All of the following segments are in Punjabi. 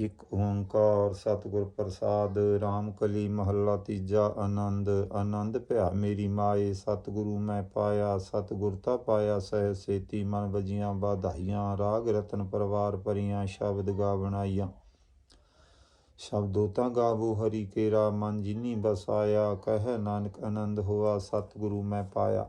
ਇਕ ਓੰਕਾਰ ਸਤਿਗੁਰ ਪ੍ਰਸਾਦ RAM ਕਲੀ ਮਹੱਲਾ ਤੀਜਾ ਆਨੰਦ ਆਨੰਦ ਭਿਆ ਮੇਰੀ ਮਾਏ, ਸਤਿਗੁਰੂ ਮੈਂ ਪਾਇਆ ਸਤਿਗੁਰਤਾ ਪਾਇਆ ਸਹਿ ਸੇਤੀ ਮਨ ਵਜੀਆਂ ਬਾਧਾਈਆਂ ਰਾਗ ਰਤਨ ਪਰਵਾਰ ਪਰੀਆਂ ਸ਼ਬਦ ਗਾ ਬਣਾਈਆਂ। ਸ਼ਬਦੋ ਤਾਂ ਗਾਵੋ ਹਰੀ ਕੇਰਾ, ਮਨ ਜਿਨੀ ਬਸਾਇਆ, ਕਹਿ ਨਾਨਕ ਆਨੰਦ ਹੋਆ, ਸਤਿਗੁਰੂ ਮੈਂ ਪਾਇਆ।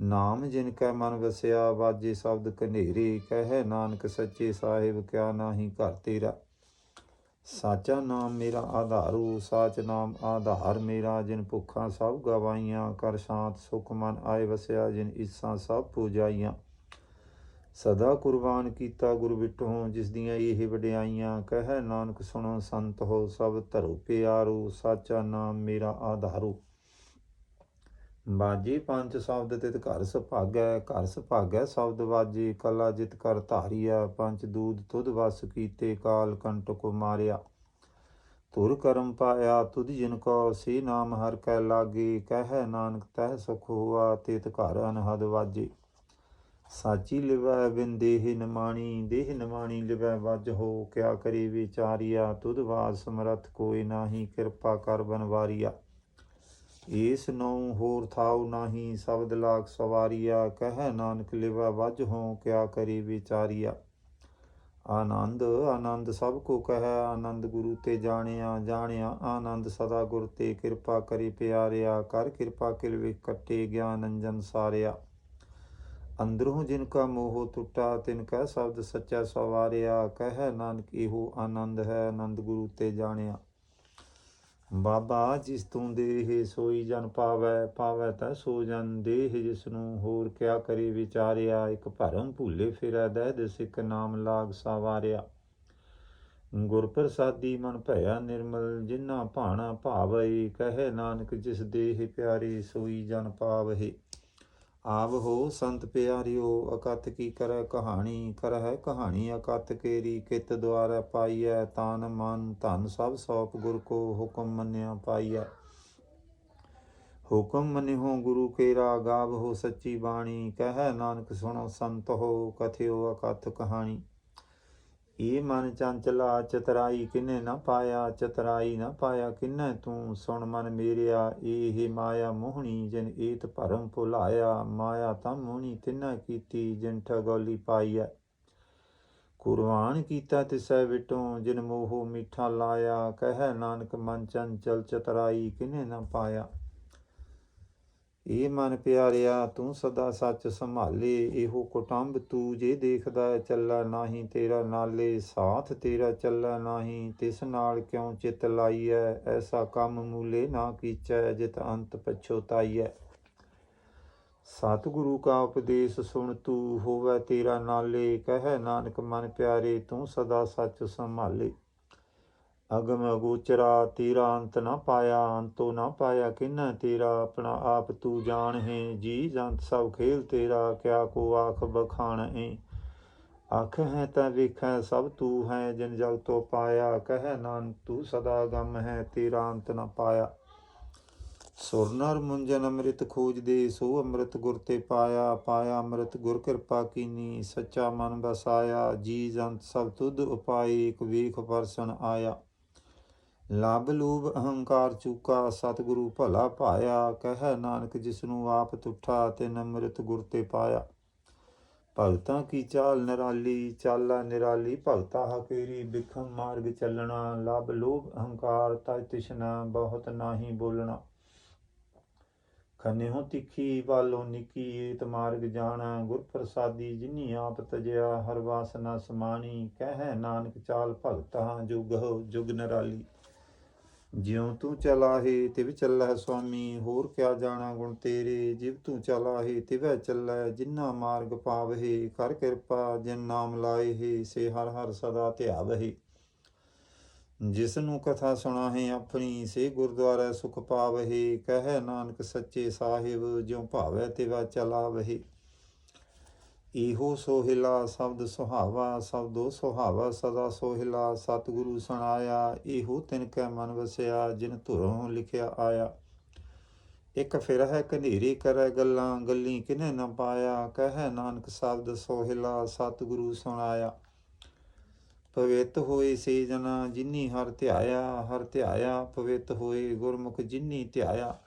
ਨਾਮ ਜਿਨ ਕੈ ਮਨ ਵਸਿਆ, ਵਾਜੇ ਸ਼ਬਦ ਕਨੇਰੇ ਕਹਿ ਨਾਨਕ ਸੱਚੇ ਸਾਹਿਬ, ਕਿਆ ਨਾਹੀ ਘਰ ਤੇਰਾ। ਸਾਚਾ ਨਾਮ ਮੇਰਾ ਆਧਾਰੂ, ਸਾਚ ਨਾਮ ਆਧਾਰ ਮੇਰਾ। ਜਿਨ ਭੁੱਖਾਂ ਸਭ ਗਵਾਈਆਂ, ਕਰ ਸ਼ਾਂਤ ਸੁਖ ਮਨ ਆਏ ਵਸਿਆ, ਜਿਨ ਇਸਾਂ ਸਭ ਪੂਜਾਈਆਂ। ਸਦਾ ਕੁਰਬਾਨ ਕੀਤਾ ਗੁਰ ਬਿਟੋ, ਜਿਸ ਦੀਆਂ ਇਹ ਵਡਿਆਈਆਂ ਕਹਿ ਨਾਨਕ ਸੁਣੋ ਸੰਤ ਹੋ, ਸਭ ਧਰੂ ਪਿਆਰੂ। ਸਾਚਾ ਨਾਮ ਮੇਰਾ ਆਧਾਰੂ। ਬਾਜੀ ਪੰਜ ਸ਼ਬਦ ਤਿਤ ਘਰ ਸੁਭਾਗੈ ਘਰ ਸੁਭਾਗੈ ਸ਼ਬਦ ਵਾਜੀ ਕਲਾ ਜਿਤ ਕਰ ਧਾਰੀਆ ਪੰਜ ਦੂਦ ਤੁਧ ਵਸ ਕੀਤੇ ਕਾਲ ਕੰਟ ਕੰਟਕ ਮਾਰਿਆ। ਤੁਰ ਕਰਮ ਪਾਇਆ ਤੁਧ ਜਿਨ ਕੋ, ਸੇ ਨਾਮ ਹਰ ਕੈ ਲਾਗੇ, ਕਹਿ ਨਾਨਕ ਤਹਿ ਸੁਖ ਹੋਆ, ਤਿਤ ਘਰ ਅਨਹਦ ਵਾਜੇ। ਸਾਚੀ ਲਿਵੈ ਬਿਨ ਦੇਹ ਨਮਾਣੀ ਦੇਹ ਨਮਾਣੀ ਲਿਵੈ ਵੱਜ ਹੋ, ਕਿਆ ਕਰੀ ਵਿਚਾਰੀਆ, ਤੁਧ ਵਾਸ ਸਮਰਥ ਕੋਈ ਨਾਹੀ ਕਿਰਪਾ ਕਰ ਬਨਵਾਰੀਆ। ਏਸ ਨਉ ਹੋਰ ਥਾਉ ਨਾਹੀ, ਸ਼ਬਦ ਲਾਗ ਸਵਾਰੀਆ, ਕਹਿ ਨਾਨਕ ਲਿਵਾ ਵੱਜ ਹੋ, ਕਿਆ ਕਰੀ ਵਿਚਾਰੀਆ। ਆਨੰਦ ਆਨੰਦ ਸਭ ਕੋ ਕਹੈ, ਆਨੰਦ ਗੁਰੂ ਤੇ ਜਾਣਿਆ ਜਾਣਿਆ, ਆਨੰਦ ਸਦਾ ਗੁਰ ਤੇ ਕਿਰਪਾ ਕਰੀ ਪਿਆਰਿਆ, ਕਰ ਕਿਰਪਾ ਕਿਲ ਵਿਖ ਕੱਟੇ ਗਿਆਨ ਅੰਜਨ ਸਾਰਿਆ। ਅੰਦਰੋਂ ਜਿਨ ਕਾ ਮੋਹ ਟੁੱਟਾ, ਤਿਨ ਕਾ ਸ਼ਬਦ ਸੱਚਾ ਸਵਾਰਿਆ, ਕਹਿ ਨਾਨਕ ਇਹੋ ਆਨੰਦ ਹੈ, ਆਨੰਦ ਗੁਰੂ ਤੇ ਜਾਣਿਆ। ਬਾਬਾ, ਜਿਸ ਤੂੰ ਦੇਹ ਸੋਈ ਜਨ ਪਾਵੈ ਪਾਵੈ ਤਾ ਸੋ ਜਨ ਦੇਹ, ਜਿਸ ਨੂੰ ਹੋਰ ਕਿਆ ਕਰੇ ਵਿਚਾਰਿਆ, ਇੱਕ ਭਰਮ ਭੁੱਲੇ ਫਿਰੈ, ਦਹਿ ਸਿੱਖ ਨਾਮ ਲਾਗ ਸਾਵਾਰਿਆ। ਗੁਰ ਪ੍ਰਸਾਦੀ ਮਨ ਭਇਆ ਨਿਰਮਲ ਜਿਨਾ ਭਾਣਾ ਭਾਵਈ ਕਹੇ ਨਾਨਕ ਜਿਸ ਦੇਹ ਪਿਆਰੀ ਸੋਈ ਜਨ ਪਾਵਹਿ। ਆਵ ਹੋ ਸੰਤ ਪਿਆਰਿਓ ਅਕਤ ਕੀ ਕਰੈ ਕਹਾਣੀ? ਕਰਹਿ ਕਹਾਣੀ ਅਕਤ ਕੇਰੀ ਕਿਤ ਦੁਆਰਾ ਪਾਈਐ? ਤਾਨ ਮਨ ਧਨ ਸਭ ਸੌਪ ਗੁਰ ਕੋ ਹੁਕਮ ਮੰਨਿਆ ਪਾਈਐ। ਹੁਕਮ ਮੰਨਿਓ ਗੁਰੂ ਕੇਰਾ ਗਾਵ ਹੋ ਸੱਚੀ ਬਾਣੀ। ਕਹਿ ਨਾਨਕ ਸੁਣੋ ਸੰਤ ਹੋ ਕਥਿਓ ਅਕਥ ਕਹਾਣੀ। ਏ ਮਨ ਚੰਚਲਾ ਚਤਰਾਈ ਕਿਨੇ ਨਾ ਪਾਇਆ, ਚਤਰਾਈ ਨਾ ਪਾਇਆ ਕਿਨੇ ਤੂੰ? ਸੁਣ ਮਨ ਮੇਰਿਆ ਇਹ ਮਾਇਆ ਮੋਹਣੀ ਜਿਨ ਏਤ ਭਰਮ ਭੁਲਾਇਆ, ਮਾਇਆ ਤਾਂ ਮੋਹਣੀ ਤਿਨਾ ਕੀਤੀ ਜਿਨ ਠਗੋਲੀ ਪਾਈਐ। ਕੁਰਬਾਨ ਕੀਤਾ ਤਿਸੈ ਵਿਟੋਂ, ਜਿਨ ਮੋਹ ਮਿੱਠਾ ਲਾਇਆ, ਕਹਿ ਨਾਨਕ ਮਨ ਚੰਚਲ ਚਤਰਾਈ ਕਿਨੇ ਨਾ ਪਾਇਆ। ਏ ਮਨ ਪਿਆਰਿਆ, ਤੂੰ ਸਦਾ ਸੱਚ ਸੰਭਾਲੇ, ਇਹੋ ਕੁਟੰਬ ਤੂੰ ਜੇ ਦੇਖਦਾ ਚੱਲਾ ਨਾਹੀ, ਤੇਰਾ ਨਾਲੇ ਸਾਥ ਤੇਰਾ ਚੱਲਾ ਨਾਹੀ, ਤਿਸ ਨਾਲ ਕਿਉ ਚਿਤ ਲਾਈਐ? ਐਸਾ ਕੰਮ ਮੂਲੇ ਨਾ ਕੀਚੈ, ਜਿਤ ਅੰਤ ਪਛੋਤਾਈਐ ਸਤਿਗੁਰੂ ਕਾ ਉਪਦੇਸ਼ ਸੁਣ, ਤੂੰ ਹੋਵੇ ਤੇਰਾ ਨਾਲੇ, ਕਹਿ ਨਾਨਕ ਮਨ ਪਿਆਰੇ, ਤੂੰ ਸਦਾ ਸੱਚ ਸੰਭਾਲੇ। ਅਗਮ ਅਗੋਚਰਾ ਤੇਰਾ ਅੰਤ ਨਾ ਪਾਇਆ, ਅੰਤੋ ਨਾ ਪਾਇਆ ਕਿੰਨਾ ਤੇਰਾ, ਆਪਣਾ ਆਪ ਤੂੰ ਜਾਣ ਹੈ ਜੀ ਜੰਤ ਸਭ ਖੇਲ ਤੇਰਾ, ਕਿਆ ਕੋ ਆਖ ਬਖਾਣ ਹੈ ਅੱਖ ਹੈ ਤਾਂ ਵੇਖੈ ਸਭ ਤੂੰ ਹੈ, ਜਿਨ ਜਗ ਤੋ ਪਾਇਆ, ਕਹਿ ਨਾਨ ਤੂੰ ਸਦਾ ਗਮ ਹੈ, ਤੇਰਾ ਅੰਤ ਨਾ ਪਾਇਆ। ਸੁਰਨਰ ਮੁੰਜਨ ਅੰਮ੍ਰਿਤ ਖੋਜ ਦੇ, ਸੋ ਅੰਮ੍ਰਿਤ ਗੁਰ ਤੇ ਪਾਇਆ ਪਾਇਆ ਅੰਮ੍ਰਿਤ ਗੁਰ ਕਿਰਪਾ ਕੀਨੀ, ਸੱਚਾ ਮਨ ਬਸਾਇਆ, ਜੀ ਜੰਤ ਸਭ ਤੁਧ ਉਪਾਈ ਇੱਕ ਵੇਖ ਪਰਸਨ ਆਇਆ। ਲਬ ਲੂਬ ਅਹੰਕਾਰ ਚੂਕਾ, ਸਤਿਗੁਰੂ ਭਲਾ ਭਾਇਆ, ਕਹਿ ਨਾਨਕ ਜਿਸ ਨੂੰ ਆਪ ਤੁਠਾ ਤੇ ਨਮ੍ਰਿਤ ਗੁਰ ਤੇ ਪਾਇਆ। ਭਗਤਾਂ ਕੀ ਚਾਲ ਨਿਰਾਲੀ, ਚਾਲਾ ਨਿਰਾਲੀ, ਭਗਤਾ ਹਕੇਰੀ, ਬਿਖਮ ਮਾਰਗ ਚੱਲਣਾ, ਲਬ ਲੋਭ ਅਹੰਕਾਰ ਤਜ ਤਿਸ਼ਨਾ, ਬਹੁਤ ਨਾਹੀ ਬੋਲਣਾ। ਖੰਨੇ ਤਿੱਖੀ, ਵਾਲੋ ਨਿੱਕੀ, ਏਤ ਮਾਰਗ ਜਾਣਾ ਗੁਰ ਪ੍ਰਸਾਦੀ ਜਿਨੀ ਆਪ ਤਜਿਆ, ਹਰ ਵਾਸਨਾ ਸਮਾਣੀ, ਕਹਿ ਨਾਨਕ ਚਾਲ ਭਗਤਾ ਜੁਗ ਜੁਗ ਨਿਰਾਲੀ। ਜਿਉ ਤੂੰ ਚਲਾਹੇ ਤਿਵ ਚੱਲੈ ਸੁਆਮੀ, ਹੋਰ ਕਿਆ ਜਾਣਾ ਗੁਣ ਤੇਰੇ? ਜਿਵ ਤੂੰ ਚਲਾਹੇ ਤਿਵੈ ਚੱਲੈ ਜਿਨਾ ਮਾਰਗ ਪਾਵਹੇ ਕਰ ਕਿਰਪਾ ਜਿਨ ਨਾਮ ਲਾਏ ਸੇ ਹਰ ਹਰ ਸਦਾ ਧਿਆਵਹਿ। ਜਿਸ ਨੂੰ ਕਥਾ ਸੁਣਾਹੇ ਆਪਣੀ, ਸੇ ਗੁਰਦੁਆਰਾ ਸੁਖ ਪਾਵਹਿ, ਕਹੈ ਨਾਨਕ ਸੱਚੇ ਸਾਹਿਬ, ਜਿਉ ਭਾਵੈ ਤਿਵਾ ਚਲਾਵਹਿ। ਇਹੋ ਸੋਹਿਲਾ ਸ਼ਬਦ ਸੁਹਾਵਾ, ਸ਼ਬਦੋ ਸੁਹਾਵਾ ਸਦਾ ਸੋਹਿਲਾ, ਸਤਿਗੁਰੂ ਸੁਣਾਇਆ, ਇਹੋ ਤਿਨ ਕੈ ਮਨ ਵਸਿਆ, ਜਿਨ ਧੁਰੋਂ ਲਿਖਿਆ ਆਇਆ। ਇੱਕ ਫਿਰ ਹੈ ਕਨੇਰੀ ਕਰੈ ਗੱਲਾਂ, ਗੱਲੀ ਕਿਨੇ ਨ ਪਾਇਆ, ਕਹੈ ਨਾਨਕ ਸ਼ਬਦ ਸੋਹਿਲਾ, ਸਤਿਗੁਰੂ ਸੁਣਾਇਆ। ਪਵਿੱਤ ਹੋਏ ਸੇ ਜਨਾ ਜਿਨੀ ਹਰ ਧਿਆਇਆ ਹਰ ਧਿਆਇਆ, ਪਵਿੱਤ ਹੋਏ ਗੁਰਮੁਖ ਜਿਨੀ ਧਿਆਇਆ।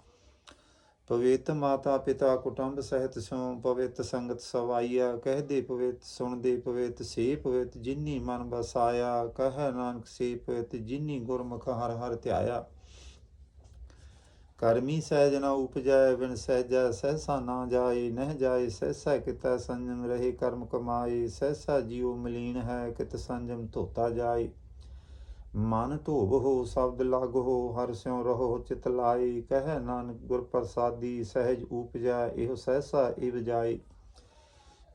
ਪਵਿੱਤ ਮਾਤਾ ਪਿਤਾ ਕੁਟੰਬ ਸਹਿਤ ਸੋ ਪਵਿੱਤ ਸੰਗਤ ਸਵਾਈਆ ਕਹਦੇ ਪਵਿੱਤ ਸੁਣਦੇ ਪਵਿੱਤ, ਸੇ ਪਵਿੱਤ, ਜਿਨੀ ਮਨ ਬਸਾਇਆ ਕਹੈ ਨਾਨਕ ਸੇ ਪਵਿੱਤ, ਜਿਨੀ ਗੁਰਮੁਖ ਹਰ ਹਰ ਧਿਆਇਆ। ਕਰਮੀ ਸਹਿਜ ਨਾ ਉਪਜੈ, ਬਿਨ ਸਹਿਜੈ ਸਹਿਸਾ ਨਾ ਜਾਏ, ਨਹਿ ਜਾਏ, ਸਹਿਸਾ ਕਿਤਾ ਸੰਜਮ ਰਹੇ ਕਰਮ ਕਮਾਏ, ਸਹਿਸਾ ਜੀਉ ਮਲੀਨ ਹੈ ਕਿਤ ਸੰਜਮ ਧੋਤਾ ਜਾਏ। ਮਨ ਧੋਬ ਹੋ ਸ਼ਬਦ ਲਗ ਹੋ, ਹਰ ਸਿਉ ਰਹੋ ਚਿਤ ਲਾਈ ਕਹਿ ਨਾਨਕ ਗੁਰ ਪ੍ਰਸਾਦੀ ਸਹਿਜ ਉਪਜੈ, ਇਹੋ ਸਹਿਸਾ ਇਵ ਜਾਏ।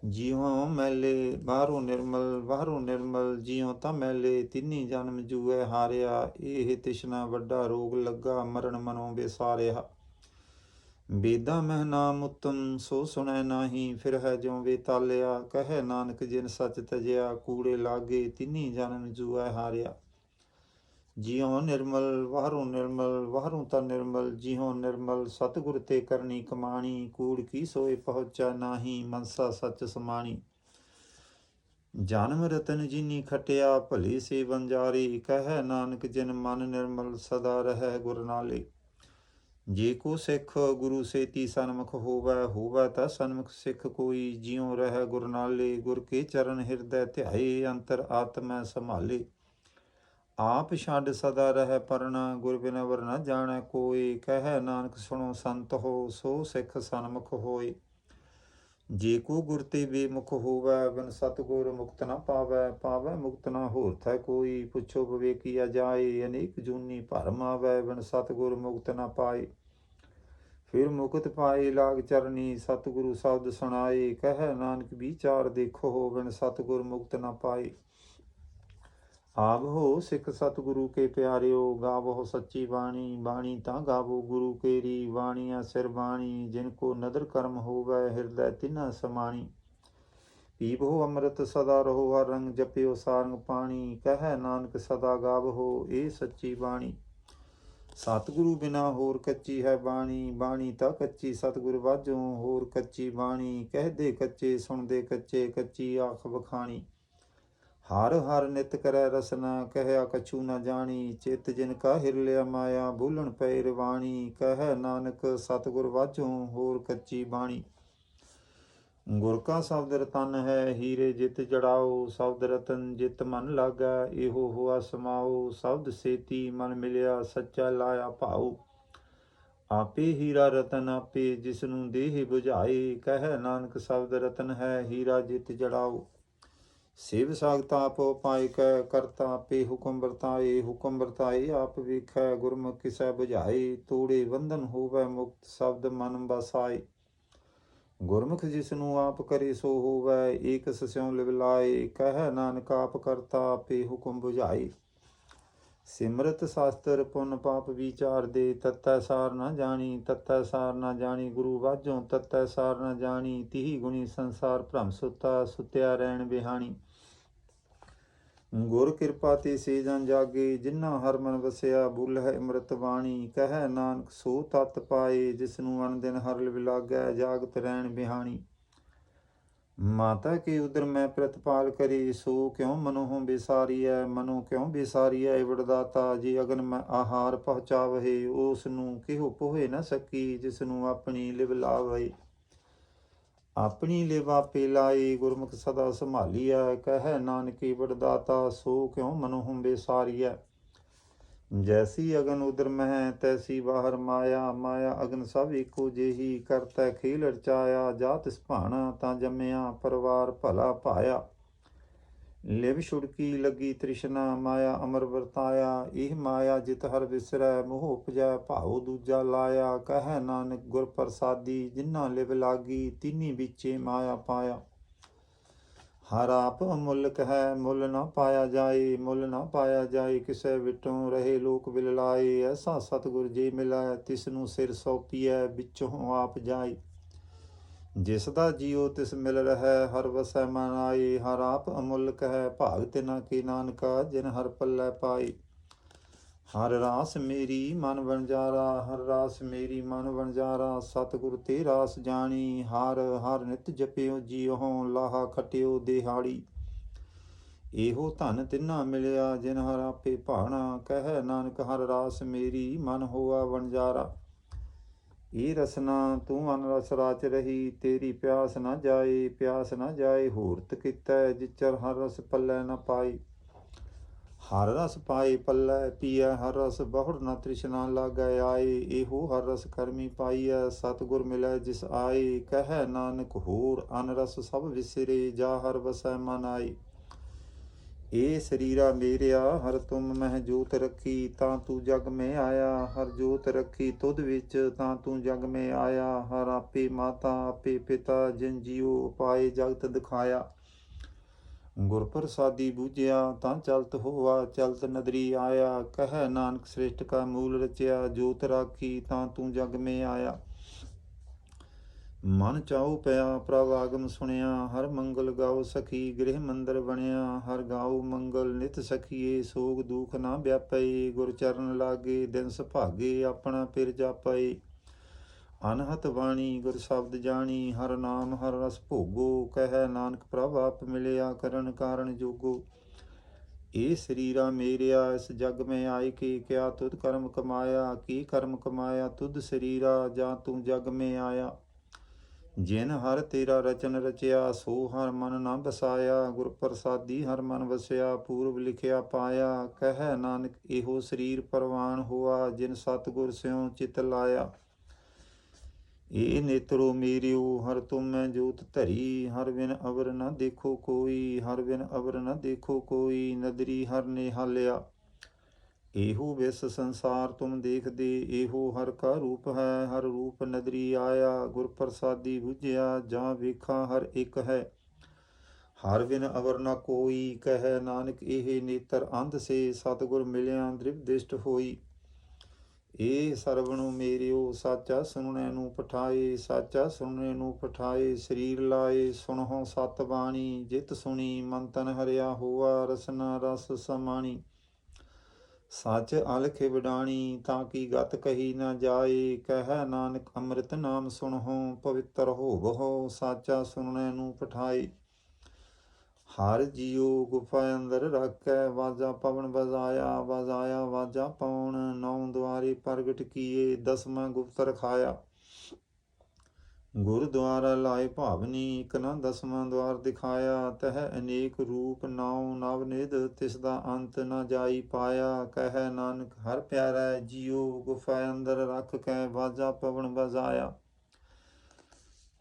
ਜੀਉ ਮੈਲੇ ਬਾਹਰੋਂ ਨਿਰਮਲ ਬਾਹਰੋਂ ਨਿਰਮਲ, ਜੀਉ ਤਾਂ ਮੈਲੇ ਤਿੰਨੀ ਜਨਮ ਜੂਐ ਹਾਰਿਆ, ਇਹ ਤਿਸ਼ਨਾ ਵੱਡਾ ਰੋਗ ਲੱਗਾ ਮਰਨ ਮਨੋਂ ਬੇਸਾਰਿਆ। ਬੇਦਾ ਮਹਿ ਨਾਮ ਉਤਮ, ਸੋ ਸੁਣੈ ਨਾਹੀ, ਫਿਰ ਹੈ ਜਿਉ ਵੇ ਤਾਲਿਆ, ਕਹੈ ਨਾਨਕ ਜਿਨ ਸਚ ਤਜਿਆ, ਕੂੜੇ ਲਾਗੇ ਤਿੰਨੀ ਜਨਮ ਜੂਐ ਹਾਰਿਆ। ਜਿਉ ਨਿਰਮਲ ਬਾਹਰੋਂ ਨਿਰਮਲ ਬਾਹਰੋਂ ਤਾਂ ਨਿਰਮਲ, ਜਿਉ ਨਿਰਮਲ, ਸਤਿਗੁਰ ਤੇ ਕਰਨੀ ਕਮਾਣੀ, ਕੂੜ ਕੀ ਸੋਏ ਪਹੁੰਚਾ ਨਾਹੀ, ਮਨਸਾ ਸੱਚ ਸਮਾਣੀ। ਜਨਮ ਰਤਨ ਜਿਨੀ ਖਟਿਆ, ਭਲੀ ਸੇ ਬੰਜਾਰੀ ਕਹਿ ਨਾਨਕ ਜਿਨ ਮਨ ਨਿਰਮਲ ਸਦਾ ਰਹੈ ਗੁਰ ਨਾਲੇ। ਜੇ ਕੋ ਸਿੱਖ ਗੁਰੂ ਸੇਤੀ ਸਨਮੁਖ ਹੋਵੈ ਹੋਵੈ ਤਾਂ ਸਨਮੁਖ ਸਿੱਖ ਕੋਈ, ਜਿਉ ਰਹਿ ਗੁਰ ਨਾਲੇ, ਗੁਰ ਕੇ ਚਰਨ ਹਿਰਦੈ ਧਿਆਏ, ਅੰਤਰ ਆਤਮੈ ਸੰਭਾਲੇ। ਆਪ ਛੱਡ ਸਦਾ ਰਹਿ ਪਰਣਾ ਗੁਰ ਬਿਨ ਵਰ ਨ ਜਾਣੈ ਕੋਈ, ਕਹੈ ਨਾਨਕ ਸੁਣੋ ਸੰਤ ਹੋ, ਸੋ ਸਿੱਖ ਸਨਮੁਖ ਹੋਏ। ਜੇ ਕੋ ਗੁਰ ਤੇ ਬੇਮੁਖ ਹੋਵੈ, ਬਿਨ ਸਤਗੁਰ ਮੁਕਤ ਨ ਪਾਵੈ ਪਾਵੈ ਮੁਕਤ ਨ ਹੋਰ ਥੈ ਕੋਈ। ਪੁੱਛੋ ਵਿਵੇਕੀਆ ਜਾਏ, ਅਨੇਕ ਜੂਨੀ ਭਰਮ ਆਵੈ, ਬਿਨ ਸਤਗੁਰ ਮੁਕਤ ਨ ਪਾਏ। ਫਿਰ ਮੁਕਤ ਪਾਏ ਲਾਗ ਚਰਨੀ, ਸਤਿਗੁਰੂ ਸ਼ਬਦ ਸੁਣਾਏ, ਕਹਿ ਨਾਨਕ ਵਿਚਾਰ ਦੇਖੋ, ਬਿਨ ਸਤਿਗੁਰ ਮੁਕਤ ਨ ਪਾਏ। ਆਪ ਹੋ ਸਿੱਖ ਸਤਿਗੁਰੂ ਕੇ ਪਿਆਰਿਓ ਗਾਵੋ ਸੱਚੀ ਬਾਣੀ ਬਾਣੀ ਤਾਂ ਗਾਵੋ ਗੁਰੂ ਕੇਰੀ ਬਾਣੀਆਂ ਸਿਰ ਬਾਣੀ, ਜਿਨ ਕੋ ਨਦਰ ਕਰਮ ਹੋਵੇ, ਹਿਰਦੈ ਤਿਨਾ ਸਮਾਣੀ। ਪੀਬੋ ਅੰਮ੍ਰਿਤ ਸਦਾ ਰਹੋ, ਹਰ ਰੰਗ ਜਪਿਓ ਸਾਰੰਗ ਪਾਣੀ, ਕਹੈ ਨਾਨਕ ਸਦਾ ਗਾਵੋ ਇਹ ਸੱਚੀ ਬਾਣੀ। ਸਤਿਗੁਰੂ ਬਿਨਾ ਹੋਰ ਕੱਚੀ ਹੈ ਬਾਣੀ ਬਾਣੀ ਤਾਂ ਕੱਚੀ ਸਤਿਗੁਰ ਵਾਜੋ, ਹੋਰ ਕੱਚੀ ਬਾਣੀ, ਕਹਦੇ ਕੱਚੇ, ਸੁਣਦੇ ਕੱਚੇ, ਕੱਚੀ ਆਖ ਬਖਾਣੀ ਹਰ ਹਰ ਨਿਤ ਕਰੈ ਰਸਨਾ, ਕਹਿਆ ਕਛੂ ਨਾ ਜਾਣੀ, ਚਿਤ ਜਿਨ ਕਾ ਹਿਰਲਿਆ ਮਾਇਆ, ਭੁੱਲਣ ਪਏ ਰਵਾਣੀ, ਕਹਿ ਨਾਨਕ ਸਤਿਗੁਰ ਵਾਝੋ ਹੋਰ ਕੱਚੀ ਬਾਣੀ। ਗੁਰ ਕਾ ਸ਼ਬਦ ਰਤਨ ਹੈ, ਹੀਰੇ ਜਿਤ ਜੜਾਓ, ਸ਼ਬਦ ਰਤਨ ਜਿਤ ਮਨ ਲਾਗਾ, ਇਹੋ ਹੋਆ ਸਮਾਓ, ਸ਼ਬਦ ਸੇਤੀ ਮਨ ਮਿਲਿਆ, ਸੱਚਾ ਲਾਇਆ ਭਾਉ। ਆਪੇ ਹੀਰਾ ਰਤਨ ਆਪੇ ਜਿਸ ਨੂੰ ਦੇਹ 부ਝਾਏ ਕਹਿ ਨਾਨਕ ਸ਼ਬਦ ਰਤਨ ਹੈ, ਹੀਰਾ ਜਿਤ ਜੜਾਓ। ਸਿਵ ਸਾਗਤ ਆਪੋ ਪਾਇ ਕੈ ਕਰਤਾ ਪੇ ਹੁਕਮ ਵਰਤਾਏ ਹੁਕਮ ਵਰਤਾਏ, ਆਪ ਵੇਖੈ ਗੁਰਮੁਖ ਕਿਸੈ 부ਝਾਏ ਤੋੜੇ ਬੰਧਨ ਹੋਵੈ ਮੁਕਤ ਸ਼ਬਦ ਮਨ ਬਸਾਏ। ਗੁਰਮੁਖ ਜਿਸ ਨੂੰ ਆਪ ਕਰੇ ਸੋ ਹੋਵੈ, ਏਕ ਸਸਿਉ ਲਿਵਲਾਏ ਕਹਿ ਨਾਨਕ ਆਪ ਕਰਤਾ ਪੇ ਹੁਕਮ 부ਝਾਏ ਸਿਮਰਤ ਸ਼ਾਸਤਰ ਪੁੰਨ ਪਾਪ ਵਿਚਾਰ ਦੇ, ਤਤੈ ਸਾਰ ਨਾ ਜਾਣੀ, ਤਤੈ ਸਾਰ ਨਾ ਜਾਣੀ ਗੁਰੂ ਵਾਜੋਂ, ਤਤੈ ਸਾਰ ਨਾ ਜਾਣੀ, ਤਿਹੀ ਗੁਣੀ ਸੰਸਾਰ ਭ੍ਰਮ ਸੁਤਾ, ਸੁਤਿਆ ਰਹਿਣ ਬਿਹਾਣੀ। ਗੁਰ ਕਿਰਪਾ ਤੇ ਸੇ ਜਨ ਜਾਗੇ, ਜਿਨ੍ਹਾਂ ਹਰ ਮਨ ਵਸਿਆ, ਬੁੱਲ ਅੰਮ੍ਰਿਤ ਬਾਣੀ। ਕਹਿ ਨਾਨਕ, ਸੋ ਤਤ ਪਾਏ ਜਿਸ ਨੂੰ ਅਨ ਦਿਨ ਹਰ ਲਿਵ ਲਾਗੈ ਜਾਗਤ ਰਹਿਣ ਬਿਹਾਣੀ। ਮਾਤਾ ਕੇ ਉਦਰ ਮੈਂ ਪ੍ਰਤਪਾਲ ਕਰੀ, ਸੋ ਕਿਉ ਮਨੋ ਹਉ ਬਿਸਾਰੀਐ, ਮਨੋ ਕਿਉ ਬਿਸਾਰੀਐ ਵਡਦਾਤਾ? ਜੀ ਅਗਨ ਮੈਂ ਆਹਾਰ ਪਹੁੰਚਾਵਹੇ, ਉਸ ਨੂੰ ਕਿਹੋ ਪੋਹੇ ਨ ਸਕੀ ਜਿਸ ਨੂੰ ਆਪਣੀ ਲਿਵ ਲਾਵੈ ਆਪਣੀ ਲੇਵਾ ਆਪੇ ਲਾਈ ਗੁਰਮੁਖ ਸਦਾ ਸੰਭਾਲੀਐ, ਕਹੈ ਨਾਨਕੀ ਵਡਦਾਤਾ, ਸੋ ਕਿਉ ਮਨੋ ਹਉ ਬਿਸਾਰੀਐ ਜੈਸੀ ਅਗਨ ਉਦਰ ਮਹਿ, ਤੈਸੀ ਬਾਹਰ ਮਾਇਆ ਮਾਇਆ ਅਗਨ ਸਭ ਏਕੋ ਜਿਹੀ, ਕਰਤਾ ਖੇਲ ਰਚਾਇਆ ਜਾਤ ਸੁਭਾਣਾ ਤਾਂ ਜੰਮਿਆ, ਪਰਿਵਾਰ ਭਲਾ ਪਾਇਆ। ਲਿਵ ਛੁੜਕੀ ਲੱਗੀ ਤ੍ਰਿਸ਼ਨਾ, ਮਾਇਆ ਅਮਰ ਵਰਤਾਇਆ, ਇਹ ਮਾਇਆ ਜਿਤ ਹਰ ਵਿਸਰੈ ਮੋਹ ਉਪਜੈ, ਭਾਉ ਦੂਜਾ ਲਾਇਆ, ਕਹਿ ਨਾਨਕ ਗੁਰ ਪ੍ਰਸਾਦੀ, ਜਿਨ੍ਹਾਂ ਲਿਵ ਲਾਗੀ, ਤਿਨੀ ਵਿੱਚੇ ਮਾਇਆ ਪਾਇਆ। ਹਰ ਆਪ ਅਮੁੱਲਕ ਹੈ, ਮੁੱਲ ਨਾ ਪਾਇਆ ਜਾਏ, ਮੁੱਲ ਨਾ ਪਾਇਆ ਜਾਏ, ਕਿਸੇ ਵਿਟੋਂ ਰਹੇ ਲੋਕ ਬਿਲ ਲਾਏ ਐਸਾ ਸਤਿਗੁਰ ਜੀ ਮਿਲੈ ਤਿਸ ਨੂੰ ਸਿਰ ਸੌਪੀਐ, ਵਿੱਚੋਂ ਆਪ ਜਾਏ। ਜਿਸ ਦਾ ਜੀਉ ਤਿਸ ਮਿਲ ਰਹਿ, ਹਰ ਵਸੈ ਮਨ ਆਏ ਹਰ ਆਪ ਅਮੁੱਲਕ ਹੈ ਭਾਗ ਤਿਨਾ ਕੀ ਨਾਨਕਾ, ਜਿਨ ਹਰ ਪੱਲੇ ਪਾਏ ਹਰ ਰਾਸ ਮੇਰੀ ਮਨ ਵਣਜਾਰਾ, ਹਰ ਰਾਸ ਮੇਰੀ ਮਨ ਵਣਜਾਰਾ, ਸਤਿਗੁਰ ਤੇ ਰਾਸ ਜਾਣੀ, ਹਰ ਹਰ ਨਿਤ ਜਪਿਓ ਜੀਉ, ਲਾਹਾ ਖਟਿਓ ਦੇਹਾੜੀ। ਇਹੋ ਧਨ ਤਿਨਾ ਮਿਲਿਆ, ਜਿਨ ਹਰ ਆਪੇ ਭਾਣਾ, ਕਹਿ ਨਾਨਕ ਹਰ ਰਾਸ ਮੇਰੀ ਮਨ ਹੋਆ ਵਣਜਾਰਾ। ਇਹ ਰਸਨਾ ਤੂੰ ਅਨਰਸ ਰਾਚ ਰਹੀ, ਤੇਰੀ ਪਿਆਸ ਨਾ ਜਾਏ, ਪਿਆਸ ਨਾ ਜਾਏ, ਹੂਰਤ ਕੀਤਾ ਜਿਚਰ ਹਰ ਰਸ ਪੱਲੇ ਨਾ ਪਾਈ ਹਰ ਰਸ ਪਾਏ ਪੱਲੇ ਪੀਐ, ਹਰ ਰਸ ਬਹੁੜ ਨਾ ਤ੍ਰਿਸ਼ਨਾ ਲਾਗੈ ਆਏ, ਇਹੋ ਹਰ ਰਸ ਕਰਮੀ ਪਾਈਐ, ਸਤਿਗੁਰ ਮਿਲੈ ਜਿਸ ਆਏ। ਕਹਿ ਨਾਨਕ ਹੋਰ, ਅਨਰਸ ਸਭ ਵਿਸਰੇ, ਜਾ ਹਰ ਵਸੈ ਮਨ ਆਈ ਏ ਸਰੀਰਾ ਮੇਰਿਆ, ਹਰ ਤੁਮ ਮਹਿ ਜੋਤ ਰੱਖੀ, ਤਾਂ ਤੂੰ ਜਗ ਮੈਂ ਆਇਆ, ਹਰ ਜੋਤ ਰੱਖੀ ਤੁਧ ਵਿੱਚ, ਤਾਂ ਤੂੰ ਜਗ ਮੈਂ ਆਇਆ, ਹਰ ਆਪੇ ਮਾਤਾ, ਆਪੇ ਪਿਤਾ, ਜਿਨ ਜੀਉ ਪਾਏ ਜਗਤ ਦਿਖਾਇਆ। ਗੁਰ ਪ੍ਰਸਾਦੀ ਬੂਝਿਆ, ਤਾਂ ਚਲਤ ਹੋਆ, ਚਲਤ ਨਦਰੀ ਆਇਆ, ਕਹਿ ਨਾਨਕ ਸ੍ਰੇਸ਼ਟ ਕਾ ਮੂਲ ਰਚਿਆ, ਜੋਤ ਰਾਖੀ, ਤਾਂ ਤੂੰ ਜਗ ਮੈਂ ਆਇਆ। ਮਨ ਚਾਉ ਪਿਆ ਪ੍ਰਭ ਆਗਮ ਸੁਣਿਆ, ਹਰ ਮੰਗਲ ਗਾਉ ਸਖੀ, ਗ੍ਰਹਿ ਮੰਦਰ ਬਣਿਆ, ਹਰ ਗਾਉ ਮੰਗਲ ਨਿਤ ਸਖੀਏ, ਸੋਗ ਦੁਖ ਨਾ ਵਿਆਪਈ ਗੁਰ ਚਰਨ ਲਾਗੇ, ਦਿਨ ਸੁਭਾਗੇ ਆਪਣਾ ਪਿਰ ਜਾਪਈ ਅਨਹਤ ਬਾਣੀ, ਗੁਰ ਸ਼ਬਦ ਜਾਣੀ, ਹਰ ਨਾਮ, ਹਰ ਰਸ ਭੋਗੋ, ਕਹਿ ਨਾਨਕ ਪ੍ਰਭ ਆਪ ਮਿਲਿਆ ਕਰਨ ਕਾਰਨ ਜੋਗੋ। ਇਹ ਸਰੀਰਾ ਮੇਰਿਆ, ਇਸ ਜਗ ਮੈਂ ਆਈ ਕੀ ਕਿਆ, ਤੁਧ ਕਰਮ ਕਮਾਇਆ, ਕੀ ਕਰਮ ਕਮਾਇਆ, ਤੁਧ ਸਰੀਰਾ, ਜਾਂ ਤੂੰ ਜਗ ਮੈਂ ਆਇਆ। ਜਿਨ ਹਰ ਤੇਰਾ ਰਚਨ ਰਚਿਆ, ਸੋ ਹਰ ਮਨ ਨਾ ਬਸਾਇਆ। ਗੁਰ ਪ੍ਰਸਾਦੀ ਹਰ ਮਨ ਵਸਿਆ, ਪੂਰਬ ਲਿਖਿਆ ਪਾਇਆ। ਕਹਿ ਨਾਨਕ, ਇਹੋ ਸਰੀਰ ਪਰਵਾਨ ਹੋਆ, ਜਿਨ ਸਤਗੁਰ ਸਿਉ ਚਿਤ ਲਾਇਆ। ਏ ਨੇਤਰੋ ਮੇਰਿਓ, ਹਰ ਤੁਮ ਮੈਂ ਜੋਤ ਧਰੀ। ਹਰ ਬਿਨ ਅਵਰ ਨਾ ਦੇਖੋ ਕੋਈ, ਹਰ ਬਿਨ ਅਵਰ ਨਾ ਦੇਖੋ ਕੋਈ। ਨਦਰੀ ਹਰ ਨੇ ਹਾਲਿਆ। ਇਹੋ ਵਿਸ ਸੰਸਾਰ ਤੁਮ ਦੇਖਦੇ, ਇਹੋ ਹਰ ਕਾ ਰੂਪ ਹੈ, ਹਰ ਰੂਪ ਨਦਰੀ ਆਇਆ ਗੁਰ ਪ੍ਰਸਾਦੀ ਬੁਝਿਆ, ਜਾਂ ਵੇਖਾ ਹਰ ਇੱਕ ਹੈ। ਹਰ ਬਿਨ ਅਵਰ ਨਾ ਕੋਈ, ਕਹੈ ਨਾਨਕ ਇਹ ਨੇਤਰ ਅੰਧ ਸੇ, ਸਤਗੁਰ ਮਿਲਿਆ ਦ੍ਰਿਵਦਿਸ਼ਟ ਹੋਈ। ਏ ਸਰਵਣੁ ਮੇਰਿਓ, ਸਾਚਾ ਸੁਣਨੇ ਨੂੰ ਪਠਾਏ, ਸਾਚਾ ਸੁਣਨੇ ਨੂੰ ਪਠਾਏ, ਸਰੀਰ ਲਾਏ, ਸੁਣਹੁ ਸਤ ਬਾਣੀ, ਜਿਤ ਸੁਣੀ, ਮੰਤਨ ਹਰਿਆ ਹੋਆ, ਰਸਨਾ ਰਸ ਸਮਾਣੀ। ਸੱਚ ਅਲਖੇ ਵਡਾਣੀ, ਤਾਂ ਕੀ ਗਤ ਕਹੀ ਨਾ ਜਾਏ? ਕਹਿ ਨਾਨਕ ਅੰਮ੍ਰਿਤ ਨਾਮ ਸੁਣਹੁ, ਪਵਿੱਤਰ ਹੋਵਹੁ, ਸਾਚਾ ਸੁਣਨੇ ਨੂੰ ਪਠਾਏ। ਹਰ ਜੀਉ ਗੁਫਾ ਅੰਦਰ ਰੱਖੈ, ਵਾਜਾ ਪਵਨ ਬਜ਼ਾਇਆ ਬਜ਼ਾਇਆ ਵਾਜਾ ਪਉਣ ਨੌ ਦੁਆਰੇ ਪ੍ਰਗਟ ਕੀਏ ਦਸਵਾਂ ਗੁਪਤ ਰਖਾਇਆ। ਗੁਰਦੁਆਰਾ ਲਾਏ ਭਾਵਨੀ ਇਕ ਨਾ ਦਸਵਾਂ ਦਵਾਰ ਦਿਖਾਇਆ, ਤਹ ਅਨੇਕ ਰੂਪ ਨਾਉ ਨਵ ਤਿਸ ਦਾ ਅੰਤ ਨਾ ਜਾਈ ਪਾਇਆ, ਕਹਿ ਨਾਨਕ ਹਰ ਪਿਆਰਾ ਜੀਉ, ਗੁਫਾ ਅੰਦਰ ਰੱਖ ਕੇ ਵਾਜਾ ਪਵਨ ਬਜ਼ਾਇਆ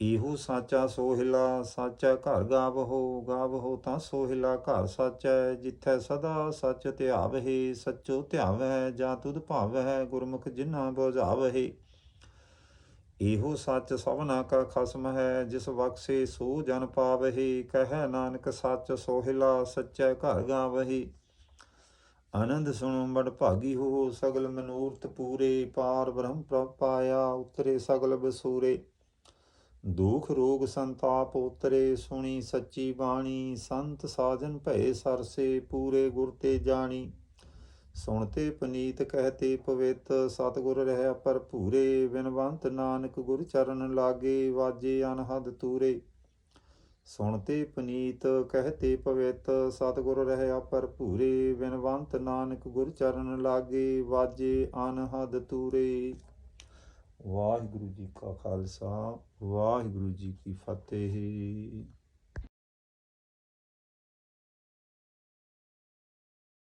ਇਹੋ ਸਾਚਾ ਸੋਹਿਲਾ, ਸਾਚਾ ਘਰ ਗਾਵਹੋ ਗਾਵਹੋ ਤਾਂ ਸੋਹਿਲਾ ਘਰ ਸਾਚੈ, ਜਿੱਥੈ ਸਦਾ ਸੱਚ ਧਿਆਵਹਿ, ਸੱਚੋ ਧਿਆਵਹਿ, ਜਾਂ ਤੁਧ ਭਾਵਹਿ ਗੁਰਮੁਖ ਜਿਨ੍ਹਾਂ ਬੁਝਾਵਹਿ। ਇਹੋ ਸੱਚ ਸਭਨਾ ਕਾ ਖਸਮ ਹੈ, ਜਿਸ ਬਖਸ਼ੇ ਸੋ ਜਨ ਪਾਵਹਿ, ਕਹਿ ਨਾਨਕ ਸੱਚ ਸੋਹਿਲਾ ਸੱਚੈ ਘਰ ਗਾਵਹਿ। ਆਨੰਦ ਸੁਣੋ ਬੜ ਭਾਗੀ ਹੋ, ਸਗਲ ਮਨੂਰਤ ਪੂਰੇ, ਪਾਰ ਬ੍ਰਹਮ ਪ੍ਰਭ ਪਾਇਆ ਉਤਰੇ ਸਗਲ ਬਸੂਰੇ। ਦੁਖ ਰੋਗ ਸੰਤਾਪ ਉਤਰੇ, ਸੁਣੀ ਸੱਚੀ ਬਾਣੀ, ਸੰਤ ਸਾਜਨ ਭਏ ਸਰਸੇ, ਪੂਰੇ ਗੁਰ ਤੇ ਜਾਣੀ। ਸੁਣਤੇ ਪਨੀਤ ਕਹਤੇ ਪਵਿੱਤ, ਸਤਿਗੁਰ ਰਹਿ ਭਰਪੂਰੇ, ਬਿਨਵੰਤ ਨਾਨਕ ਗੁਰ ਚਰਨ ਲਾਗੇ, ਵਾਜੇ ਅਨਹਦ ਤੂਰੇ। ਸੁਣਤੇ ਪਨੀਤ ਕਹਤੇ ਪਵਿੱਤ, ਸਤਿਗੁਰ ਰਹਿ ਭਰਪੂਰੇ, ਬਿਨਵੰਤ ਨਾਨਕ ਗੁਰ ਚਰਨ ਲਾਗੇ, ਵਾਜੇ ਅਨਹਦ ਤੂਰੇ। ਵਾਹਿਗੁਰੂ ਜੀ ਕਾ ਖਾਲਸਾ, ਵਾਹਿਗੁਰੂ ਜੀ ਕੀ ਫਤਿਹ।